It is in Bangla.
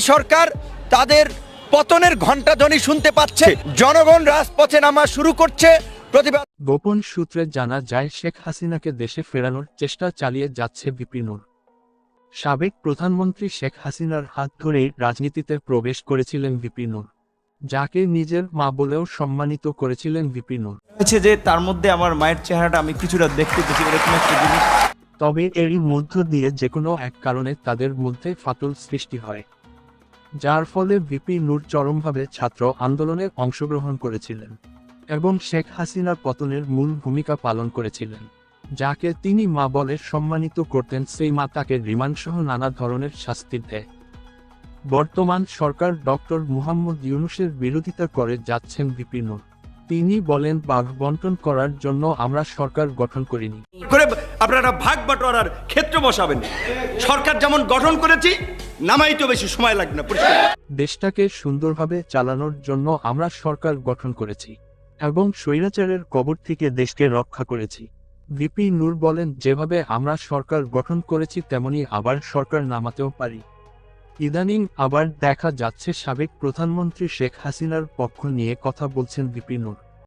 সরকার তাদের পতনের ঘণ্টাধ্বনি শুনতে পাচ্ছে। জনগণ রাজপথে নামা শুরু করছে। প্রতিবাদ গোপন সূত্রে জানা যায় শেখ হাসিনাকে দেশে ফেরানোর চেষ্টা চালিয়ে যাচ্ছে বিপিনুর। সাবেক প্রধানমন্ত্রী শেখ হাসিনার হাত ধরেই রাজনীতিতে প্রবেশ করেছিলেন বিপিনুর। যাকে নিজের মা বলেও সম্মানিত করেছিলেন বিপিনুর। হয়েছে যে তার মধ্যে আমার মায়ের চেহারাটা আমি কিছুটা দেখতে পেয়েছি এরকম একটা জিনিস। তবে এরই মধ্য দিয়ে যে কোনো এক কারণে তাদের মধ্যে ফাটল সৃষ্টি হয়। যার ফলে ভিপি নূর চরমভাবে ছাত্র আন্দোলনে অংশগ্রহণ করেছিলেন এবং শেখ হাসিনার পতনের মূল ভূমিকা পালন করেছিলেন, যাকে তিনি মা বলে সম্মানিত করতেন। সেই মা তাকে রিমান্ডসহ নানা ধরনের শাস্তি দেয়। বর্তমান সরকার ডক্টর মুহাম্মদ ইউনুসের বিরোধিতা করে যাচ্ছেন ভিপি নূর। তিনি বলেন, বাঘ বন্টন করার জন্য আমরা সরকার গঠন করিনি। করে আপনারা ভাগ বাটোয়ারার ক্ষেত্র বসাবেন। সরকার যেমন গঠন করেছি নামাই তো বেশি সময় লাগবে না দেশটাকে সুন্দরভাবে চালানোর জন্য আমরা সরকার গঠন করেছি এবং স্বৈরাচারের কবর থেকে দেশকে রক্ষা করেছি। ভিপি নূর বলেন, যেভাবে আমরা সরকার গঠন করেছি, তেমনি আবার সরকার নামাতেও পারি। ইদানিং আবার দেখা যাচ্ছে সাবেক প্রধানমন্ত্রী শেখ হাসিনার পক্ষ নিয়ে কথা বলছেন ভিপি নূর।